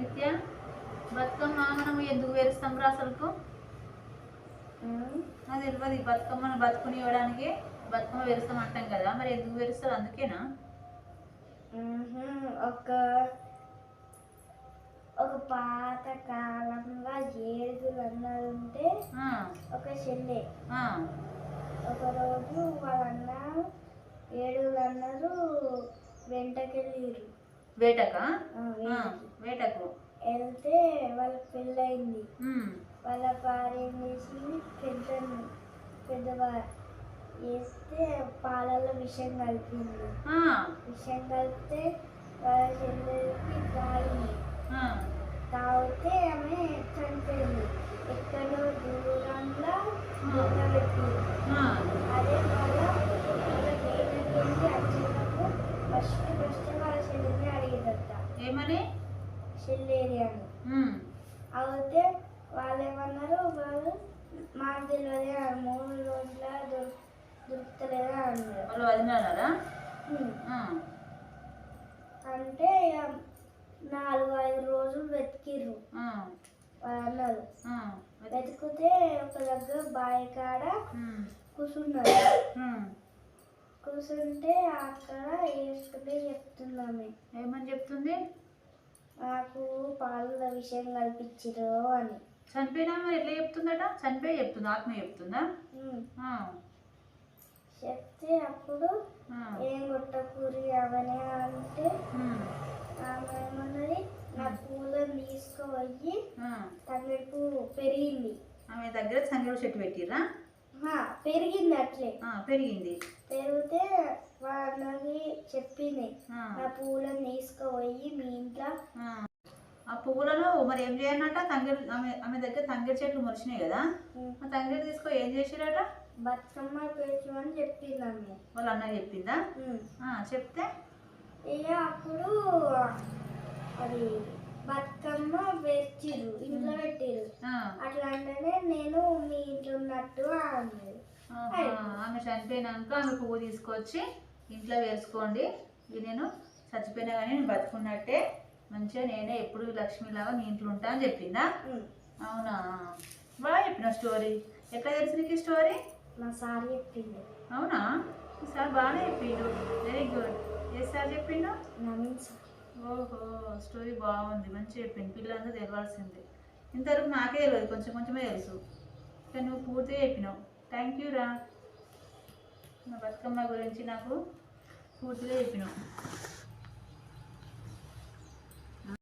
నిత్య బతుకమ్మ మనం ఎందుకు వేరుస్తాం రా అసలుకు అది తెలియదు బతుకమ్మను బతుకుని ఇవ్వడానికి బతుకమ్మ వేరుస్తాం అంటాం కదా మరి ఎందుకు వేరుస్తారు? అందుకేనా? ఒక ఒక పాత కాలంలో ఏడుగురు అన్నది ఉంటే ఒక చెల్లె. ఆ, ఒక రోజు వాళ్ళన్న ఏడుగురు అన్నారు వెంటకెళ్ళిరు వేటకా? వేటకి. వెళ్తే వాళ్ళ పెళ్ళయింది. వాళ్ళ భార్య ఏం చేసింది పెద్ద పెద్దవా వేస్తే పాలలో విషం కలిపింది. ఆ, విషం కలిపితే వాళ్ళ చెల్లెలకి తాగింది ఆ, తాగితే ఆమె చనిపోయింది ఎక్కడో దూరంలో దొంగ పెట్టింది ఆ, అదే వాళ్ళ వాళ్ళ వేటకెళ్ళి వచ్చినప్పుడు ఫస్ట్ ఫస్ట్ వాళ్ళ చెల్లెల్ని అడిగేదట ఏమని ఉమ్, అయితే వాళ్ళు ఏమన్నారు వాళ్ళు మాకు తెలియదు మూడు రోజుల దొరు దొరుకుతలేదా అన్నారు. వాళ్ళు వదిలినారా? అంటే నాలుగు ఐదు రోజులు వెతికిర్రు. అన్నారు వెతికితే ఒక దగ్గర బావి కాడ కూర్చున్నారు. కూర్చుంటే అక్కడ వేసుకుంటే చెప్తున్నామే. ఏమని చెప్తుంది? విషయం కల్పించిరు అని. చనిపోయినా మరి ఎట్లా చెప్తుందట? చనిపోయి చెప్తుంది? ఆత్మ చెప్తుందా? చెప్తే అప్పుడు ఏం కొట్టకూరి అవనే అంటే ఆమె ఏమన్నది? నా పూలను తీసుకుపోయి. తంగడి పువ్వు పెరిగింది. ఆమె దగ్గర సంగీత చెట్టు పెట్టిర్రా? హా, పెరిగింది అట్లే. పెరిగింది. పెరిగితే వాళ్ళకి చెప్పింది. నా పూలను తీసుకుపోయి మీ ఇంట్లో పువ్వులను మరి ఏం చేయనట తంగేడు ఆమె ఆమె దగ్గర తంగేడు చెట్లు మొలిచినాయి కదా? ఆ తంగేడు తీసుకో ఏం చేసిరట? బతుకమ్మ పేర్చు అని చెప్పింది? ఆమె వాళ్ళ అన్న చెప్పిందా చెప్తే? ఇక అప్పుడు అది బతుకమ్మ పేర్చిరు ఇంట్లో పెట్టిరు అట్లా అంటేనే నేను మీ ఇంట్లో ఉన్నట్టు అన్నది. ఆమె చనిపోయినాక ఆమె పువ్వు తీసుకొచ్చి ఇంట్లో వేసుకోండి. ఇది నేను చచ్చిపోయినా కానీ నేను బతుకున్నట్టే. మంచిగా నేనే ఎప్పుడు లక్ష్మిలాగా మీ ఇంట్లో ఉంటా అని చెప్పిందా. అవునా? బాగా చెప్పిన స్టోరీ. ఎట్లా తెలుసు నీకు స్టోరీ? మా సార్ చెప్పిండు. అవునా? సార్ బాగానే చెప్పిండు. వెరీ గుడ్ ఏ సార్ చెప్పిండు? నవీన్ సార్. ఓహో స్టోరీ బాగుంది. మంచిగా చెప్పింది పిల్లలంతా తెలవాల్సింది. ఇంతవరకు నాకే తెలియదు కొంచెం కొంచెమే తెలుసు. కానీ నువ్వు పూర్తిగా చెప్పినావు. థ్యాంక్ యూ రా. నా బతుకమ్మ గురించి నాకు పూర్తిగా చెప్పినావు.